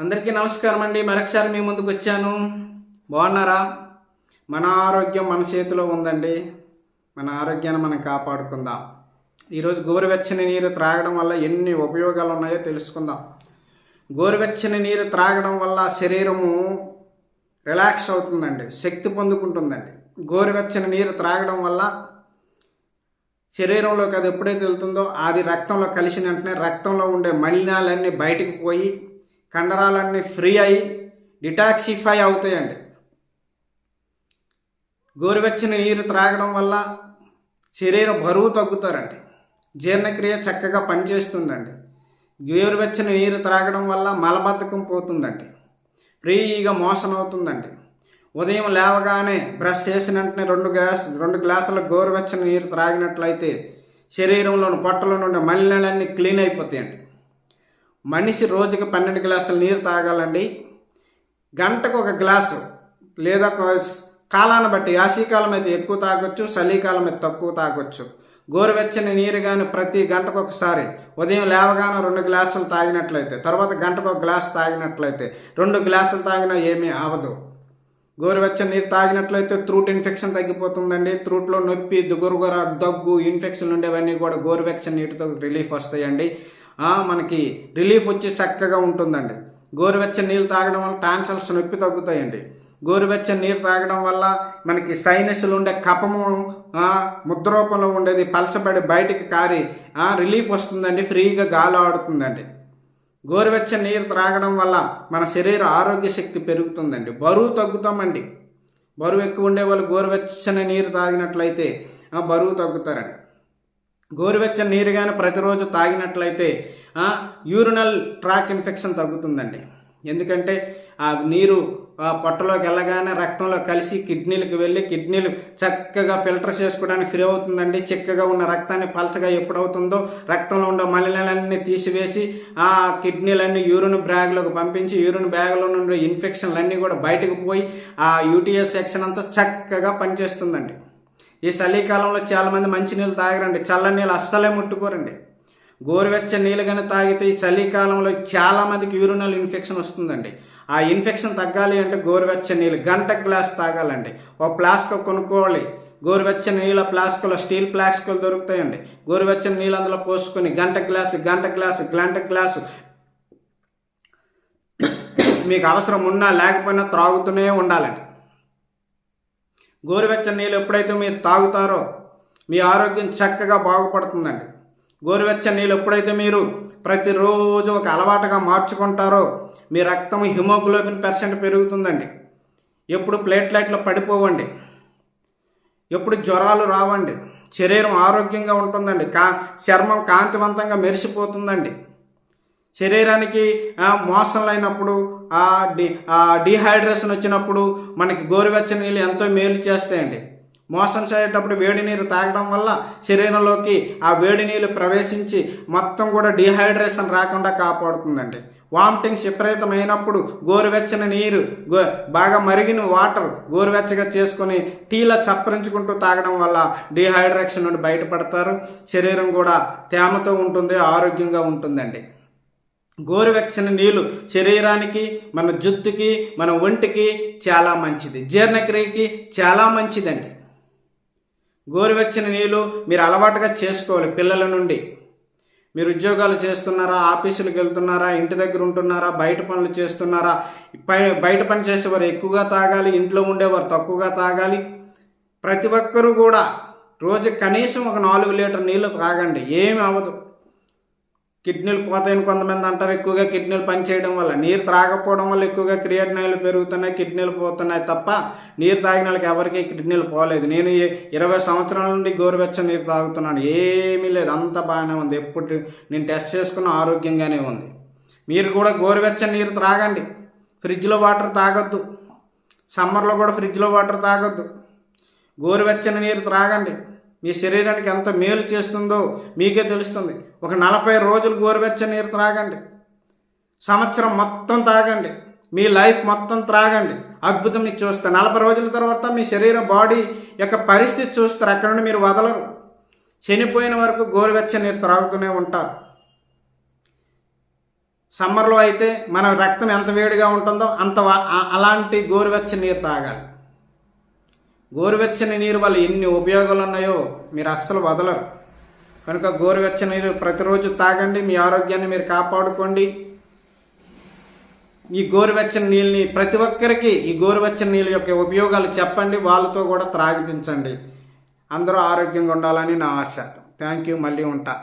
అందరికీ నమస్కారం అండి. మరొకసారి మీ ముందుకు వచ్చాను. బాగున్నారా? మన ఆరోగ్యం మన చేతిలో ఉందండి. మన ఆరోగ్యాన్ని మనం కాపాడుకుందాం. ఈరోజు గోరువెచ్చని నీరు త్రాగడం వల్ల ఎన్ని ఉపయోగాలు ఉన్నాయో తెలుసుకుందాం. గోరువెచ్చని నీరు త్రాగడం వల్ల శరీరము రిలాక్స్ అవుతుందండి. శక్తి పొందుకుంటుందండి. గోరువెచ్చని నీరు త్రాగడం వల్ల శరీరంలోకి అది ఎప్పుడైతే వెళ్తుందో అది రక్తంలో కలిసిన వెంటనే రక్తంలో ఉండే మలినాలన్నీ బయటకు పోయి కండరాలన్నీ ఫ్రీ అయ్యి డిటాక్సిఫై అవుతాయండి. గోరువెచ్చని నీరు త్రాగడం వల్ల శరీర బరువు తగ్గుతారండి. జీర్ణక్రియ చక్కగా పనిచేస్తుందండి. గోరువెచ్చని నీరు త్రాగడం వల్ల మలబద్ధకం పోతుందండి. ఫ్రీగా మోషన్ అవుతుందండి. ఉదయం లేవగానే బ్రష్ చేసిన వెంటనే రెండు గ్లాస్ రెండు గ్లాసుల గోరువెచ్చని నీరు త్రాగినట్లయితే శరీరంలోని పొట్టలో నుండి మలినాలన్నీ క్లీన్ అయిపోతాయండి. మనిషి రోజుకి పన్నెండు గ్లాసులు నీరు తాగాలండి. గంటకు ఒక గ్లాసు లేదా కాలాన్ని బట్టి యాసీకాలం అయితే ఎక్కువ తాగొచ్చు చలికాలం అయితే తక్కువ తాగొచ్చు. గోరువెచ్చని నీరు కానీ ప్రతి గంటకు ఒకసారి ఉదయం లేవగానే రెండు గ్లాసులు తాగినట్లయితే తర్వాత గంటకు ఒక గ్లాస్ తాగినట్లయితే రెండు గ్లాసులు తాగినా ఏమీ అవదు గోరువెచ్చని నీరు తాగినట్లయితే త్రూట్ ఇన్ఫెక్షన్ తగ్గిపోతుందండి. త్రూట్లో నొప్పి దుగురుగుర దగ్గు ఇన్ఫెక్షన్లు ఉండేవన్నీ కూడా గోరువెచ్చని నీటితో రిలీఫ్ వస్తాయండి. మనకి రిలీఫ్ వచ్చి చక్కగా ఉంటుందండి. గోరువెచ్చని నీళ్ళు తాగడం వల్ల టాన్సల్స్ నొప్పి తగ్గుతాయండి. గోరువెచ్చని నీరు తాగడం వల్ల మనకి సైనస్లు ఉండే కపము ముద్ర రూపంలో ఉండేది పలసబడి బయటికి కారి రిలీఫ్ వస్తుందండి ఫ్రీగా గాలి ఆడుతుందండి. గోరువెచ్చని నీరు త్రాగడం వల్ల మన శరీర ఆరోగ్య శక్తి పెరుగుతుందండి. బరువు తగ్గుతామండి. బరువు ఎక్కువ ఉండే వాళ్ళు గోరువెచ్చని నీరు తాగినట్లయితే బరువు తగ్గుతారండి. గోరువెచ్చని నీరు కానీ ప్రతిరోజు తాగినట్లయితే యూరినల్ ట్రాక్ ఇన్ఫెక్షన్ తగ్గుతుందండి. ఎందుకంటే ఆ నీరు ఆ పొట్టలోకి వెళ్ళగానే రక్తంలో కలిసి కిడ్నీలకు వెళ్ళి కిడ్నీలు చక్కగా ఫిల్టర్ చేసుకోవడానికి ఫ్రీ అవుతుందండి. చిక్కగా ఉన్న రక్తాన్ని పలచగా ఎప్పుడవుతుందో రక్తంలో ఉండే మలినాలన్నీ తీసివేసి ఆ కిడ్నీలన్నీ యూరిన్ బ్యాగ్లోకి పంపించి యూరిన్ బ్యాగ్లో నుండి ఇన్ఫెక్షన్లన్నీ కూడా బయటకు పోయి ఆ యూటీఎస్ సెక్షన్ అంతా చక్కగా పనిచేస్తుందండి. ఈ చలికాలంలో చాలామంది మంచి నీళ్ళు తాగరండి. చల్ల నీళ్ళు అస్సలే ముట్టుకోరండి. గోరువెచ్చని నీళ్ళు కానీ తాగితే ఈ చలికాలంలో చాలామందికి యూరినల్ ఇన్ఫెక్షన్ వస్తుందండి. ఆ ఇన్ఫెక్షన్ తగ్గాలి అంటే గోరువెచ్చని నీళ్ళు గంట గ్లాస్ తాగాలండి. ఓ ప్లాస్క్ కొనుక్కోవాలి. గోరువెచ్చని నీళ్ళ ప్లాస్కులో స్టీల్ ప్లాస్కులు దొరుకుతాయండి. గోరువెచ్చని నీళ్ళు అందులో పోసుకొని గంట గ్లాసు గంట గ్లాసు గంట గ్లాసు మీకు అవసరం ఉన్నా లేకపోయినా త్రాగుతూనే ఉండాలండి. గోరువెచ్చని నీళ్ళు ఎప్పుడైతే మీరు తాగుతారో మీ ఆరోగ్యం చక్కగా బాగుపడుతుందండి. గోరువెచ్చని నీళ్ళు ఎప్పుడైతే మీరు ప్రతిరోజు ఒక అలవాటుగా మార్చుకుంటారో మీ రక్తం హిమోగ్లోబిన్ పర్సెంట్ పెరుగుతుందండి. ఎప్పుడు ప్లేట్లైట్లు పడిపోవండి. ఎప్పుడు జ్వరాలు రావండి. శరీరం ఆరోగ్యంగా ఉంటుందండి. కా చర్మం కాంతివంతంగా మెరిసిపోతుందండి. శరీరానికి ఆ, మోసంలు అయినప్పుడు ఆ డి ఆ డిహైడ్రేషన్ వచ్చినప్పుడు మనకి గోరువెచ్చని నీళ్ళు ఎంతో మేలు చేస్తాయండి. మోసం చేసేటప్పుడు వేడి నీరు తాగడం వల్ల శరీరంలోకి ఆ వేడి నీళ్ళు ప్రవేశించి మొత్తం కూడా డిహైడ్రేషన్ రాకుండా కాపాడుతుందండి. వామిటింగ్స్ విపరీతమైనప్పుడు గోరువెచ్చని నీరు గో బాగా మరిగిన వాటర్ గోరువెచ్చగా చేసుకొని టీలో చప్పరించుకుంటూ తాగడం వల్ల డిహైడ్రేషన్ నుండి బయటపడతారు. శరీరం కూడా తేమతో ఉంటుంది ఆరోగ్యంగా ఉంటుందండి. గోరువెచ్చని నీళ్ళు శరీరానికి మన జుత్తుకి మన ఒంటికి చాలా మంచిది. జీర్ణక్రియకి చాలా మంచిదండి. గోరువెచ్చని నీళ్ళు మీరు అలవాటుగా చేసుకోవాలి పిల్లల నుండి. మీరు ఉద్యోగాలు చేస్తున్నారా ఆఫీసులకు వెళ్తున్నారా ఇంటి దగ్గర ఉంటున్నారా బయట పనులు చేస్తున్నారా? పై బయట పని చేసేవారు ఎక్కువగా తాగాలి ఇంట్లో ఉండేవారు తక్కువగా తాగాలి. ప్రతి ఒక్కరూ కూడా రోజు కనీసం ఒక నాలుగు లీటర్ నీళ్ళు తాగండి. ఏమి అవ్వదు. కిడ్నీలు పోతాయని కొంతమంది అంటారు ఎక్కువగా కిడ్నీలు పనిచేయడం వల్ల. నీరు త్రాగకపోవడం వల్ల ఎక్కువగా క్రియాటినాయిలు పెరుగుతున్నాయి కిడ్నీలు పోతున్నాయి తప్ప నీరు తాగిన వాళ్ళకి ఎవరికీ కిడ్నీలు పోలేదు. నేను ఇరవై సంవత్సరాల నుండి గోరువెచ్చ నీరు తాగుతున్నాను. ఏమీ లేదు అంత బాగానే ఉంది. ఎప్పుడు నేను టెస్ట్ చేసుకున్న ఆరోగ్యంగానే ఉంది. మీరు కూడా గోరువెచ్చని నీరు త్రాగండి. ఫ్రిడ్జ్లో వాటర్ తాగొద్దు. సమ్మర్లో కూడా ఫ్రిడ్జ్లో వాటర్ తాగొద్దు. గోరువెచ్చని నీరు త్రాగండి. మీ శరీరానికి ఎంత మేలు చేస్తుందో మీకే తెలుస్తుంది. ఒక నలభై రోజులు గోరువెచ్చని నీరు త్రాగండి. సంవత్సరం మొత్తం తాగండి. మీ లైఫ్ మొత్తం త్రాగండి. అద్భుతం నీకు చూస్తారు నలభై రోజుల తర్వాత మీ శరీర బాడీ యొక్క పరిస్థితి చూస్తారు. అక్కడ నుండి మీరు వదలరు. చనిపోయిన వరకు గోరువెచ్చని నీరు త్రాగుతూనే ఉంటారు. సమ్మర్లో అయితే మన రక్తం ఎంత వేడిగా ఉంటుందో అంత అలాంటి గోరువెచ్చని నీరు తాగాలి గోరువెచ్చని నీరు వల్ల ఎన్ని ఉపయోగాలు ఉన్నాయో మీరు అస్సలు వదలరు. కనుక గోరువెచ్చని నీరు ప్రతిరోజు తాగండి మీ ఆరోగ్యాన్ని మీరు కాపాడుకోండి. ఈ గోరువెచ్చని నీళ్ళని ప్రతి ఒక్కరికి ఈ గోరువెచ్చని నీళ్ళ యొక్క ఉపయోగాలు చెప్పండి వాళ్ళతో కూడా త్రాగిపించండి. అందరూ ఆరోగ్యంగా ఉండాలని నా ఆశ థ్యాంక్ యూ మళ్ళీ ఉంటా.